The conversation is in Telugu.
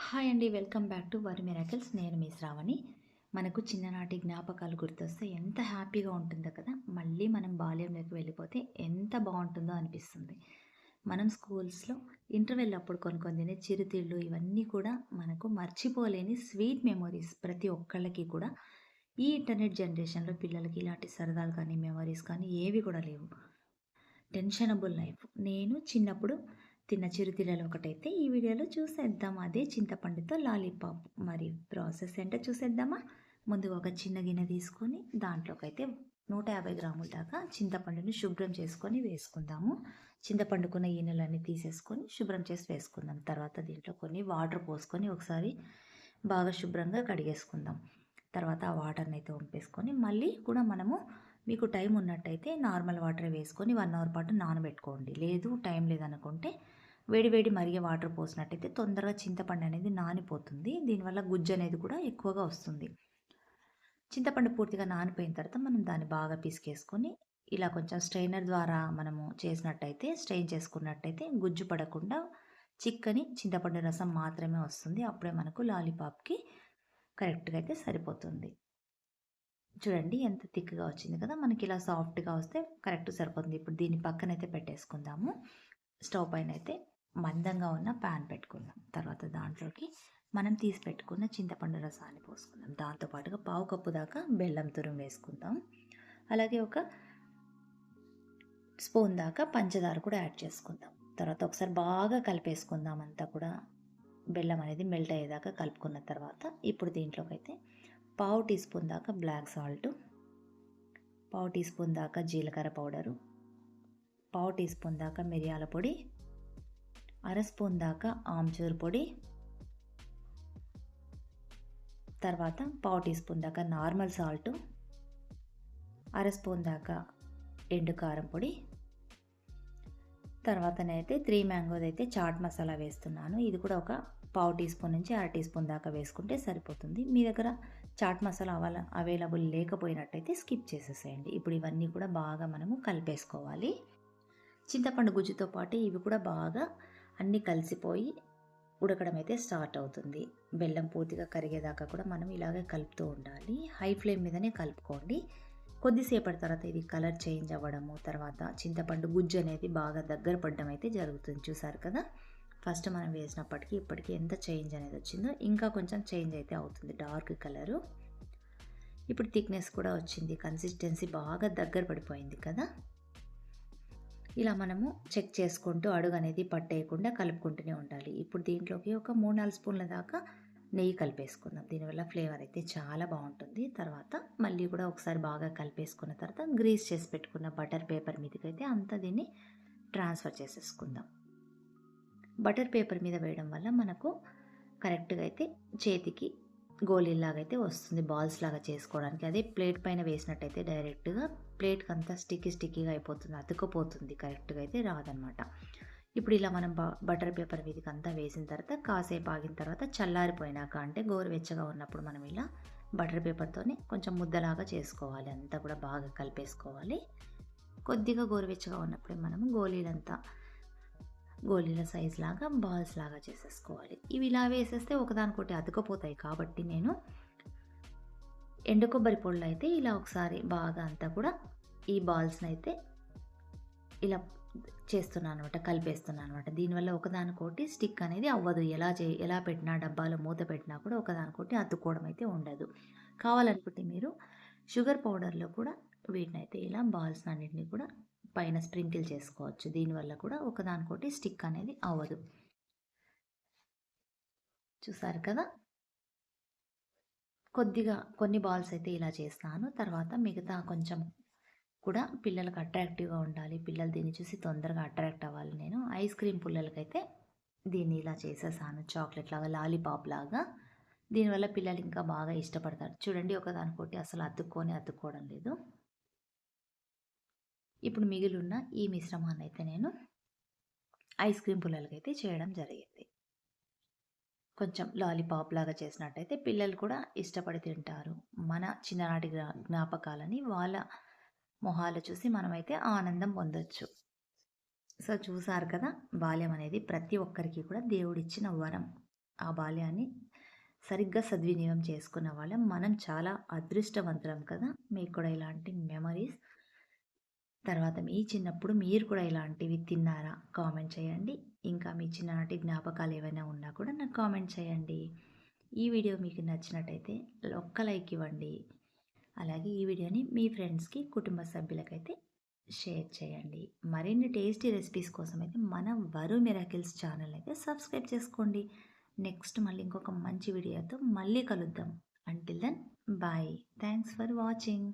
హాయ్ అండి welcome back to Varu Miracles. నేను మీ శ్రావణి. మనకు చిన్ననాటి జ్ఞాపకాలు గుర్తొస్తే ఎంత హ్యాపీగా ఉంటుందో కదా మళ్ళీ మనం బాల్యంలోకి వెళ్ళిపోతే ఎంత బాగుంటుందో అనిపిస్తుంది. మనం స్కూల్స్లో ఇంటర్వెల్ అప్పుడు కొన్ని కొన్ని తినే చిరుతిళ్ళు ఇవన్నీ కూడా మనకు మర్చిపోలేని స్వీట్ మెమొరీస్ ప్రతి ఒక్కళ్ళకి కూడా. ఈ ఇంటర్నెట్ జనరేషన్లో పిల్లలకి ఇలాంటి సరదాలు కానీ మెమరీస్ కానీ ఏవి కూడా లేవు. టెన్షనబుల్ లైఫ్. నేను చిన్నప్పుడు తిన్న చిరుతిళ్ళలో ఒకటైతే ఈ వీడియోలో చూసేద్దాం. అదే చింతపండుతో లాలీపాప్. మరి ప్రాసెస్ ఏంటో చూసేద్దామా? ముందుగా ఒక చిన్న గిన్నె తీసుకొని దాంట్లోకైతే నూట యాభై గ్రాముల దాకా చింతపండుని శుభ్రం చేసుకొని వేసుకుందాము. చింతపండుకున్న ఈనెలన్నీ తీసేసుకొని శుభ్రం చేసి వేసుకుందాం. తర్వాత దీంట్లో కొన్ని వాటర్ పోసుకొని ఒకసారి బాగా శుభ్రంగా కడిగేసుకుందాం. తర్వాత ఆ వాటర్ని అయితే వంపేసుకొని మళ్ళీ కూడా మనము మీకు టైం ఉన్నట్టయితే నార్మల్ వాటర్ వేసుకొని వన్ అవర్ పాటు నానబెట్టుకోండి. లేదు టైం లేదనుకుంటే వేడివేడి మరిగే వాటర్ పోసినట్టయితే తొందరగా చింతపండు అనేది నానిపోతుంది. దీనివల్ల గుజ్జు అనేది కూడా ఎక్కువగా వస్తుంది. చింతపండు పూర్తిగా నానిపోయిన తర్వాత మనం దాన్ని బాగా పిసికేసుకొని ఇలా కొంచెం స్ట్రైనర్ ద్వారా మనము చేసినట్టయితే స్ట్రెయిన్ చేసుకున్నట్టయితే గుజ్జు పడకుండా చిక్కని చింతపండు రసం మాత్రమే వస్తుంది. అప్పుడే మనకు లాలీపాప్కి కరెక్ట్గా అయితే సరిపోతుంది. చూడండి ఎంత థిక్గా వచ్చింది కదా! మనకి ఇలా సాఫ్ట్గా వస్తే కరెక్ట్ సరిపోతుంది. ఇప్పుడు దీన్ని పక్కనైతే పెట్టేసుకుందాము. స్టవ్ పైన అయితే మందంగా ఉన్న ప్యాన్ పెట్టుకుందాం. తర్వాత దాంట్లోకి మనం తీసి పెట్టుకున్న చింతపండు రసాన్ని పోసుకుందాం. దాంతోపాటుగా పావు కప్పు దాకా బెల్లం తురుం వేసుకుందాం. అలాగే ఒక స్పూన్ దాకా పంచదార కూడా యాడ్ చేసుకుందాం. తర్వాత ఒకసారి బాగా కలిపేసుకుందాం అంతా కూడా. బెల్లం అనేది మెల్ట్ అయ్యేదాకా కలుపుకున్న తర్వాత ఇప్పుడు దీంట్లోకి అయితే పావు టీ స్పూన్ దాకా బ్లాక్ సాల్ట్ పావు టీ స్పూన్ దాకా జీలకర్ర పౌడరు పావు టీ స్పూన్ దాకా మిరియాల పొడి అర స్పూన్ దాకా ఆమ్చూర్ పొడి తర్వాత పావు టీ స్పూన్ దాకా నార్మల్ సాల్ట్ అర స్పూన్ దాకా ఎండు కారం పొడి. తర్వాతనైతే త్రీ మ్యాంగోది అయితే చాట్ మసాలా వేస్తున్నాను. ఇది కూడా ఒక పావు టీ స్పూన్ నుంచి అర టీ స్పూన్ దాకా వేసుకుంటే సరిపోతుంది. మీ దగ్గర చాట్ మసాలా అవైల అవైలబుల్ లేకపోయినట్టయితే స్కిప్ చేసేసేయండి. ఇప్పుడు ఇవన్నీ కూడా బాగా మనము కలిపేసుకోవాలి. చింతపండు గుజ్జుతో పాటు ఇవి కూడా బాగా అన్నీ కలిసిపోయి ఉడకడం అయితే స్టార్ట్ అవుతుంది. బెల్లం పూర్తిగా కరిగేదాకా కూడా మనం ఇలాగే కలుపుతూ ఉండాలి. హై ఫ్లేమ్ మీదనే కలుపుకోండి. కొద్దిసేపటి తర్వాత ఇది కలర్ చేంజ్ అవ్వడము తర్వాత చింతపండు గుజ్జు అనేది బాగా దగ్గర పడడం అయితే జరుగుతుంది. చూసారు కదా? ఫస్ట్ మనం వేసినప్పటికీ ఇప్పటికీ ఎంత చేంజ్ అనేది వచ్చిందో ఇంకా కొంచెం చేంజ్ అయితే అవుతుంది. Dark colour. ఇప్పుడు థిక్నెస్ కూడా వచ్చింది. కన్సిస్టెన్సీ బాగా దగ్గర పడిపోయింది కదా. ఇలా మనము చెక్ చేసుకుంటూ అడుగు అనేది పట్టేయకుండా కలుపుకుంటూనే ఉండాలి. ఇప్పుడు దీంట్లోకి ఒక మూడు నాలుగు స్పూన్ల దాకా నెయ్యి కలిపేసుకుందాం. దీనివల్ల ఫ్లేవర్ అయితే చాలా బాగుంటుంది. తర్వాత మళ్ళీ కూడా ఒకసారి బాగా కలిపేసుకున్న తర్వాత గ్రీస్ చేసి పెట్టుకున్న బటర్ పేపర్ మీదకైతే అంతా దీన్ని ట్రాన్స్ఫర్ చేసేసుకుందాం. బటర్ పేపర్ మీద వేయడం వల్ల మనకు కరెక్ట్గా అయితే చేతికి గోళీలాగా అయితే వస్తుంది బాల్స్ లాగా చేసుకోవడానికి. అదే ప్లేట్ పైన వేసినట్టయితే డైరెక్ట్గా ప్లేట్కి అంతా స్టిక్కీ స్టిక్కీగా అయిపోతుంది అతుక్కుపోతుంది. కరెక్ట్గా అయితే రాదనమాట ఇప్పుడు ఇలా మనం బటర్ పేపర్ మీదకి అంతా వేసిన తర్వాత కాసేపు ఆగిన తర్వాత చల్లారిపోయినాక అంటే గోరువెచ్చగా ఉన్నప్పుడు మనం ఇలా బటర్ పేపర్తోనే కొంచెం ముద్దలాగా చేసుకోవాలి. అంతా కూడా బాగా కలిపేసుకోవాలి. కొద్దిగా గోరువెచ్చగా ఉన్నప్పుడే మనము గోళీలంతా గోళీల సైజ్ లాగా బాల్స్ లాగా చేసేసుకోవాలి. ఇవి ఇలా వేసేస్తే ఒకదానికొకటి అతుకపోతాయి కాబట్టి నేను ఎండు కొబ్బరి పొళ్ళు అయితే ఇలా ఒకసారి బాగా అంతా కూడా ఈ బాల్స్ని అయితే ఇలా చేస్తున్నాను అనమాట కలిపేస్తున్నాను అనమాట దీనివల్ల ఒకదానికోటి స్టిక్ అనేది అవ్వదు. ఎలా చే ఎలా పెట్టినా డబ్బాలో మూత పెట్టినా కూడా ఒకదానికోటి అతుక్కోవడం అయితే ఉండదు. కావాలనుకుంటే మీరు షుగర్ పౌడర్లో కూడా వీటిని అయితే ఇలా బాల్స్ అన్నింటినీ కూడా పైన స్ప్రింకిల్ చేసుకోవచ్చు. దీనివల్ల కూడా ఒకదానికోటి స్టిక్ అనేది అవ్వదు. చూసారు కదా? కొద్దిగా కొన్ని బాల్స్ అయితే ఇలా చేస్తాను. తర్వాత మిగతా కొంచెం కూడా పిల్లలకు అట్రాక్టివ్గా ఉండాలి. పిల్లలు దీన్ని చూసి తొందరగా అట్రాక్ట్ అవ్వాలి నేను. ఐస్ క్రీమ్ పుల్లలకైతే దీన్ని ఇలా చేసేసాను. చాక్లెట్ లాగా లాలీపాప్ లాగా. దీనివల్ల పిల్లలు ఇంకా బాగా ఇష్టపడతారు. చూడండి ఒకదానికోటి అసలు అతుక్కొని అతుక్కోవడం లేదు. ఇప్పుడు మిగిలిన్న ఈ మిశ్రమాన్ని అయితే నేను ఐస్ క్రీమ్ పుల్లలకైతే చేయడం జరిగింది. కొంచెం లాలీపాప్ లాగా చేసినట్టయితే పిల్లలు కూడా ఇష్టపడి తింటారు. మన చిన్ననాటి జ్ఞాపకాలని వాళ్ళ మొహాలు చూసి మనమైతే ఆనందం పొందొచ్చు. సో చూసారు కదా బాల్యం అనేది ప్రతి ఒక్కరికి కూడా దేవుడిచ్చిన వరం. ఆ బాల్యాన్ని సరిగ్గా సద్వినియోగం చేసుకున్న వాళ్ళం. మనం చాలా అదృష్టవంతులం కదా. మీకు కూడా ఇలాంటి మెమరీస్ తర్వాత మీ చిన్నప్పుడు మీరు కూడా ఇలాంటివి తిన్నారా? కామెంట్ చేయండి. ఇంకా మీ చిన్ననాటి జ్ఞాపకాలు ఏవైనా ఉన్నా కూడా నాకు కామెంట్ చేయండి. ఈ వీడియో మీకు నచ్చినట్టయితే ఒక్క లైక్ ఇవ్వండి. అలాగే ఈ వీడియోని మీ ఫ్రెండ్స్కి కుటుంబ సభ్యులకైతే షేర్ చేయండి. మరిన్ని టేస్టీ రెసిపీస్ కోసం అయితే మన వరు మిరాకిల్స్ ఛానల్ అయితే సబ్స్క్రైబ్ చేసుకోండి. నెక్స్ట్ మళ్ళీ ఇంకొక మంచి వీడియోతో మళ్ళీ కలుద్దాం. Until then bye thanks for watching